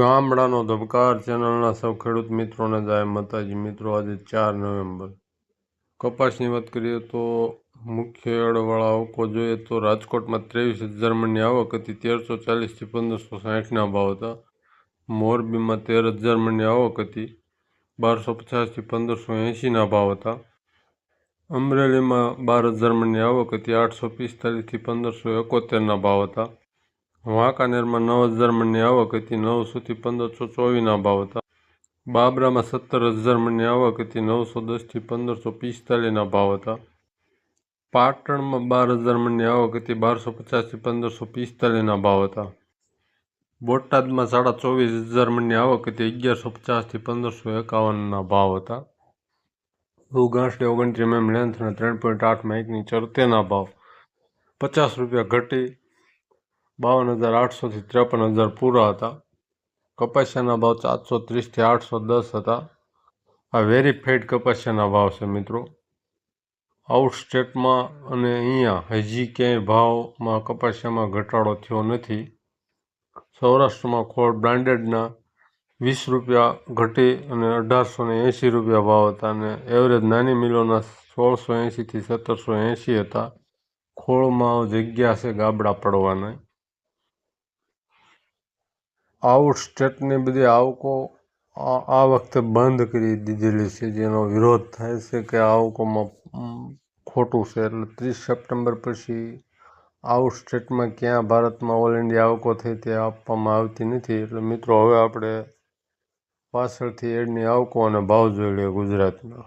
ગામડાનો ધબકાર ચેનલના સૌ ખેડૂત મિત્રોને જાય માતાજી મિત્રો, આજે ચાર નવેમ્બર. કપાસની વાત કરીએ તો મુખ્ય એડવાળા આવકો જોઈએ તો રાજકોટમાં ત્રેવીસ હજાર મણની આવક હતી, તેરસો ચાલીસથી પંદરસો સાહીઠના ભાવ હતા. મોરબીમાં તેર હજાર મણની આવક હતી, બારસો પચાસથી પંદરસો એંશીના ભાવ હતા. અમરેલીમાં બાર હજાર મણની આવક હતી, આઠસો પિસ્તાલીસથી પંદરસો એકોતેરના ભાવ હતા. વાંકાનેરમાં નવ હજાર મણની આવક હતી. નવસોથી પંદરસો ચોવીસના ભાવ હતા. બાબરામાં સત્તર હજાર મણની આવક હતી. નવસો દસથી પંદરસો પિસ્તાલીસના ભાવ હતા. પાટણમાં બાર હજાર મણની આવક હતી. બારસો પચાસથી પંદરસો પિસ્તાલીસના ભાવ હતા. બોટાદમાં સાડા ચોવીસ હજાર મણની આવક હતી. અગિયારસો પચાસથી પંદરસો એકાવનના ભાવ હતા. ઘાસડી ઓગણત્રીસ એમ લેન્થ અને ત્રણ પોઈન્ટ આઠમાં એકની ચરતેના ભાવ. પચાસ રૂપિયા ઘટી. બાવન હજાર આઠસોથી ત્રેપન હજાર પૂરા હતા. કપાસિયાના ભાવ સાતસો ત્રીસથી આઠસો દસ હતા. આ વેરીફાઈડ કપાસિયાના ભાવ છે મિત્રો. આઉટ સ્ટેટમાં અને અહીંયા હજી ક્યાંય ભાવમાં કપાસિયામાં ઘટાડો થયો નથી. સૌરાષ્ટ્રમાં ખોળ બ્રાન્ડેડના વીસ રૂપિયા ઘટી અને અઢારસો ને એંશી રૂપિયા ભાવ હતા અને એવરેજ નાની મિલોના સોળસો એંશીથી સત્તરસો એંશી હતા. ખોળમાં જગ્યા છે ગાબડા પડવાના. આઉટ સ્ટેટની બધી આવકો આ વખતે બંધ કરી દીધેલી છે. જેનો વિરોધ થાય છે કે આવકોમાં ખોટું છે. એટલે ત્રીસ સપ્ટેમ્બર પછી આઉટ સ્ટેટમાં ક્યાં ભારતમાં ઓલ ઇન્ડિયા આવકો થઈ તે આપવામાં આવતી નથી. એટલે મિત્રો, હવે આપણે પાછળથી એડની આવકો અને ભાવ જોઈ લઈએ ગુજરાતના